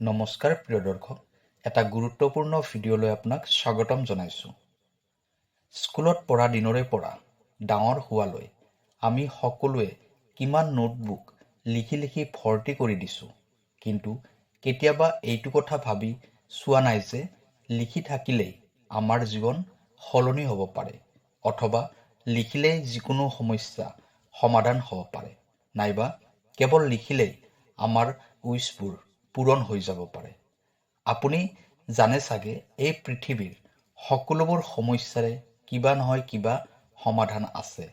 নমস্কাৰ প্ৰিয় দৰ্শক, এটা গুৰুত্বপূৰ্ণ ভিডিঅ'লৈ আপোনাক স্বাগতম জনাইছোঁ। স্কুলত পঢ়া দিনৰে পৰা ডাঙৰ হোৱালৈ আমি সকলোৱে কিমান নোটবুক লিখি লিখি ভৰ্তি কৰি দিছোঁ, কিন্তু কেতিয়াবা এইটো কথা ভাবি চোৱা নাই যে লিখি থাকিলেই আমাৰ জীৱন সলনি হ'ব পাৰে, অথবা লিখিলেই যিকোনো সমস্যা সমাধান হ'ব পাৰে। নাইবা কেৱল লিখিলেই আমাৰ উইচবোৰ পূৰণ হৈ যাব পাৰে। আপুনি জানে চাগে এই পৃথিৱীৰ সকলোবোৰ সমস্যাৰে কিবা নহয় কিবা সমাধান আছে।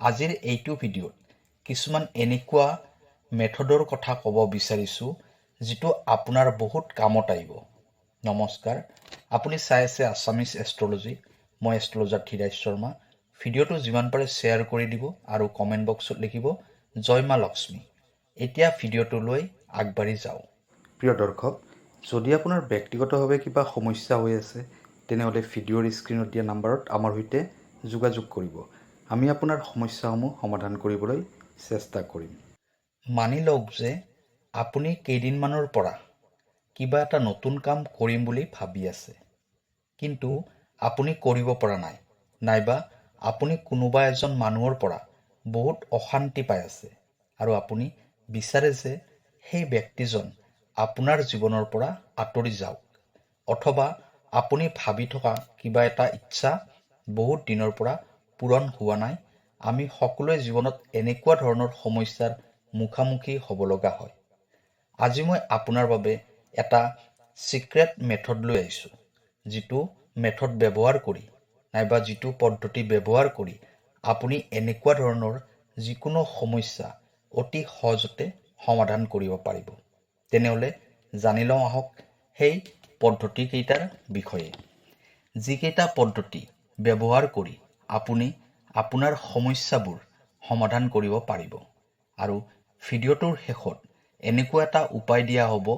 আজিৰ এইটো ভিডিঅ'ত কিছুমান এনেকুৱা মেথডৰ কথা ক'ব বিচাৰিছোঁ যিটো আপোনাৰ বহুত কামত আহিব। নমস্কাৰ আপুনি চাই আছে আছামিজ এষ্ট্ৰলজি মই এষ্ট্ৰলজাৰ ধীৰাজ শৰ্মা। ভিডিঅ'টো যিমান পাৰে শ্বেয়াৰ কৰি দিব আৰু কমেণ্ট বক্সত লিখিব জয় মা লক্ষ্মী। এতিয়া ভিডিঅ'টোলৈ আগবাঢ়ি যাওঁ। প্ৰিয় দৰ্শক, যদি আপোনাৰ ব্যক্তিগতভাৱে কিবা সমস্যা হৈ আছে, তেনেহ'লে ভিডিঅ'ৰ স্ক্ৰীণত দিয়া নাম্বাৰত আমাৰ সৈতে যোগাযোগ কৰিব। আমি আপোনাৰ সমস্যাসমূহ সমাধান কৰিবলৈ চেষ্টা কৰিম। মানি লওক যে আপুনি কেইদিনমানৰ পৰা কিবা এটা নতুন কাম কৰিম বুলি ভাবি আছে, কিন্তু আপুনি কৰিব পৰা নাই। নাইবা আপুনি কোনোবা এজন মানুহৰ পৰা বহুত অশান্তি পাই আছে আৰু আপুনি বিচাৰে যে সেই ব্যক্তিজন আপোনাৰ জীৱনৰ পৰা আঁতৰি যাওক অথবা আপুনি ভাবি থকা কিবা এটা ইচ্ছা বহুত দিনৰ পৰা পূৰণ হোৱা নাই আমি সকলোৱে জীৱনত এনেকুৱা ধৰণৰ সমস্যাৰ মুখামুখি হ'ব লগা হয়। আজি মই আপোনাৰ বাবে এটা ছিক্ৰেট মেথড লৈ আহিছোঁ যিটো মেথড ব্যৱহাৰ কৰি নাইবা যিটো পদ্ধতি ব্যৱহাৰ কৰি আপুনি এনেকুৱা ধৰণৰ যিকোনো সমস্যা অতি সহজতে সমাধান কৰিব পাৰিব। তেনেহ'লে জানি লওঁ আহক সেই পদ্ধতিকেইটাৰ বিষয়ে। যিকেইটা পদ্ধতি ব্যৱহাৰ কৰি আপুনি আপোনাৰ সমস্যাবোৰ সমাধান কৰিব পাৰিব আৰু ভিডিঅ'টোৰ শেষত এনেকুৱা এটা উপায় দিয়া হ'ব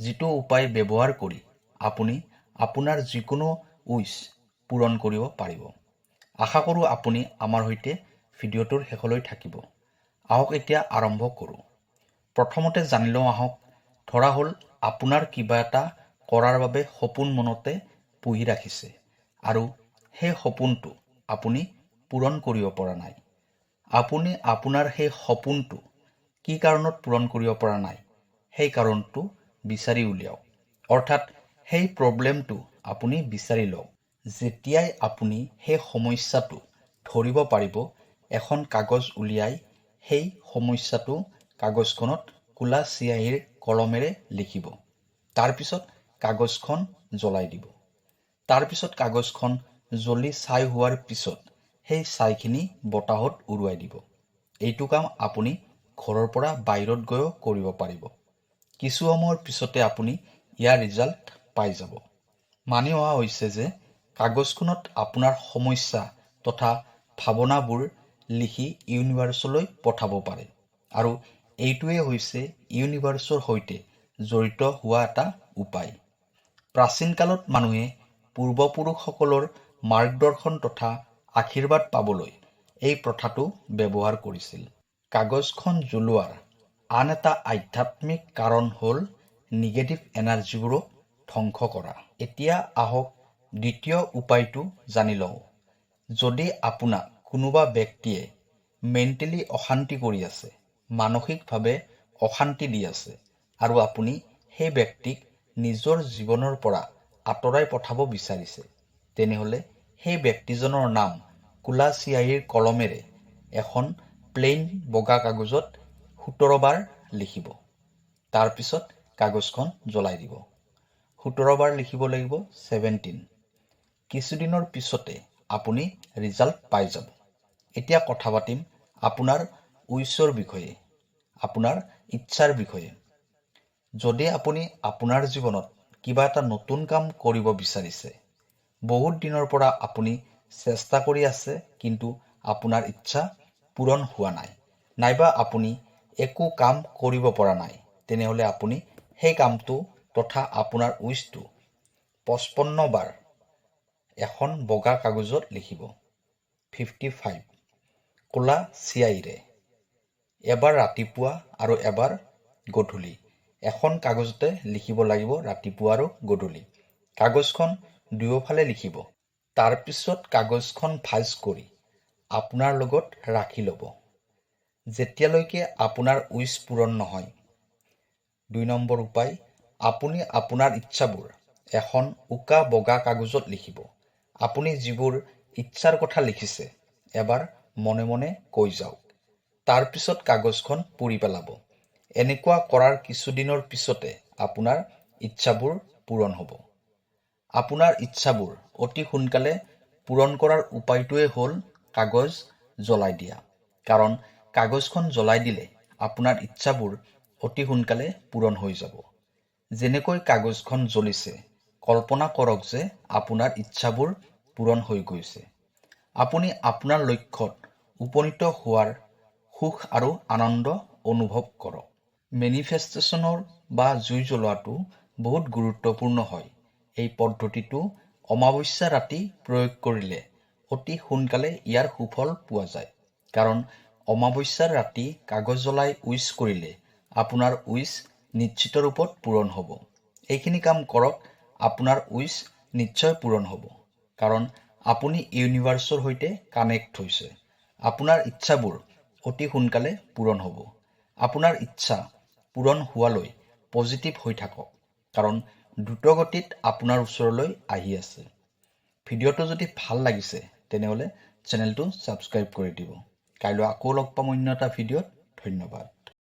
যিটো উপায় ব্যৱহাৰ কৰি আপুনি আপোনাৰ যিকোনো উইচ পূৰণ কৰিব পাৰিব। আশা কৰোঁ আপুনি আমাৰ সৈতে ভিডিঅ'টোৰ শেষলৈ থাকিব। আহক এতিয়া আৰম্ভ কৰোঁ। প্ৰথমতে জানি লওঁ আহক ধৰা হ'ল আপোনাৰ কিবা এটা কৰাৰ বাবে সপোন মনতে পুহি ৰাখিছে আৰু সেই সপোনটো আপুনি পূৰণ কৰিব পৰা নাই। আপুনি আপোনাৰ সেই সপোনটো কি কাৰণত পূৰণ কৰিব পৰা নাই সেই কাৰণটো বিচাৰি উলিয়াওক। অৰ্থাৎ সেই প্ৰব্লেমটো আপুনি বিচাৰি লওক। যেতিয়াই আপুনি সেই সমস্যাটো ধৰিব পাৰিব এখন কাগজ উলিয়াই সেই সমস্যাটো কাগজখনত কোলা চিয়াহীৰ কলমেৰে লিখিব। তাৰপিছত কাগজখন জ্বলাই দিব। তাৰপিছত কাগজখন জ্বলি ছাই হোৱাৰ পিছত সেই ছাইখিনি বতাহত উৰুৱাই দিব। এইটো কাম আপুনি ঘৰৰ পৰা বাহিৰত গৈও কৰিব পাৰিব। কিছু সময়ৰ পিছতে আপুনি ইয়াৰ ৰিজাল্ট পাই যাব। মানি অহা হৈছে যে কাগজখনত আপোনাৰ সমস্যা তথা ভাৱনাবোৰ লিখি ইউনিভাৰ্চলৈ পঠাব পাৰে আৰু এইটোৱে হৈছে ইউনিভাৰ্চৰ সৈতে জড়িত হোৱা এটা উপায়। প্ৰাচীন কালত মানুহে পূৰ্বপুৰুষসকলৰ মাৰ্গদৰ্শন তথা আশীৰ্বাদ পাবলৈ এই প্ৰথাটো ব্যৱহাৰ কৰিছিল। কাগজখন জ্বলোৱাৰ আন এটা আধ্যাত্মিক কাৰণ হ'ল নিগেটিভ এনাৰ্জিবোৰক ধ্বংস কৰা। এতিয়া আহক দ্বিতীয় উপায়টো জানি লওঁ। যদি আপোনাক কোনোবা ব্যক্তিয়ে মেণ্টেলি অশান্তি কৰি আছে মানসিকভাৱে অশান্তি দি আছে আৰু আপুনি সেই ব্যক্তিক নিজৰ জীৱনৰ পৰা আঁতৰাই পঠাব বিচাৰিছে। তেনেহ'লে সেই ব্যক্তিজনৰ নাম কোলা চিয়াহীৰ কলমেৰে এখন প্লেইন বগা কাগজত সোতৰ বাৰ লিখিব। তাৰপিছত কাগজখন জ্বলাই দিব। সোতৰ বাৰ লিখিব লাগিব ছেভেণ্টিন কিছুদিনৰ পিছতে আপুনি ৰিজাল্ট পাই যাব। এতিয়া কথা পাতিম আপোনাৰ উইচৰ বিষয়ে। আপোনাৰ ইচ্ছাৰ বিষয়ে। যদি আপুনি আপোনাৰ জীৱনত কিবা এটা নতুন কাম কৰিব বিচাৰিছে, বহুত দিনৰ পৰা আপুনি চেষ্টা কৰি আছে, কিন্তু আপোনাৰ ইচ্ছা পূৰণ হোৱা নাই, নাইবা আপুনি একো কাম কৰিব পৰা নাই, তেনেহ'লে আপুনি সেই কামটো তথা আপোনাৰ উইচটো পঁচপন্ন বাৰ এখন বগা কাগজত লিখিব। Fifty five. ক'লা চিয়াহীৰে এবাৰ ৰাতিপুৱা আৰু এবাৰ গধূলি। এখন কাগজতে লিখিব লাগিব ৰাতিপুৱা আৰু গধূলি। কাগজখন দুয়োফালে লিখিব। তাৰপিছত কাগজখন ভাঁজ কৰি আপোনাৰ লগত ৰাখি ল'ব। যেতিয়ালৈকে আপোনাৰ উইচ পূৰণ নহয়। দুই নম্বৰ উপায়, আপুনি আপোনাৰ ইচ্ছাবোৰ এখন উকা বগা কাগজত লিখিব। আপুনি যিবোৰ ইচ্ছাৰ কথা লিখিছে, এবাৰ মনে মনে কৈ যাওক। তাৰপিছত কাগজখন পুৰি পেলাব। এনেকুৱা কৰাৰ কিছুদিনৰ পিছতে আপোনাৰ ইচ্ছাবোৰ পূৰণ হ'ব। আপোনাৰ ইচ্ছাবোৰ অতি সোনকালে পূৰণ কৰাৰ উপায়টোৱে হ'ল কাগজ জ্বলাই দিয়া। কাৰণ কাগজখন জ্বলাই দিলে আপোনাৰ ইচ্ছাবোৰ অতি সোনকালে পূৰণ হৈ যাব। যেনেকৈ কাগজখন জ্বলিছে, কল্পনা কৰক যে আপোনাৰ ইচ্ছাবোৰ পূৰণ হৈ গৈছে। আপুনি আপোনাৰ লক্ষ্যত উপনীত হোৱাৰ সুখ আৰু আনন্দ অনুভৱ কৰক মেনিফেষ্টেশ্যনৰ বা জুই জ্বলোৱাটো বহুত গুৰুত্বপূৰ্ণ হয়। এই পদ্ধতিটো অমাৱস্যা ৰাতি প্ৰয়োগ কৰিলে অতি সোনকালে ইয়াৰ সুফল পোৱা যায়। কাৰণ অমাৱস্যাৰ ৰাতি কাগজ জ্বলাই উইচ কৰিলে আপোনাৰ উইচ নিশ্চিত ৰূপত পূৰণ হ'ব। এইখিনি কাম কৰক, আপোনাৰ উইচ নিশ্চয় পূৰণ হ'ব। কাৰণ আপুনি ইউনিভাৰ্চৰ সৈতে কানেক্ট হৈছে। আপোনাৰ ইচ্ছাবোৰ অতি সোনকালে পূৰণ হ'ব। আপোনাৰ ইচ্ছা পূৰণ হোৱালৈ পজিটিভ হৈ থাকক, কাৰণ দ্ৰুতগতিত আপোনাৰ ওচৰলৈ আহি আছে। ভিডিঅ'টো যদি ভালো লাগিছে, তেনেহ'লে চেনেলটো ছাবস্ক্ৰাইব কৰি দিব। কাইলৈ আকৌ লগ পাম অন্য এটা ভিডিঅ'ত। ধন্যবাদ।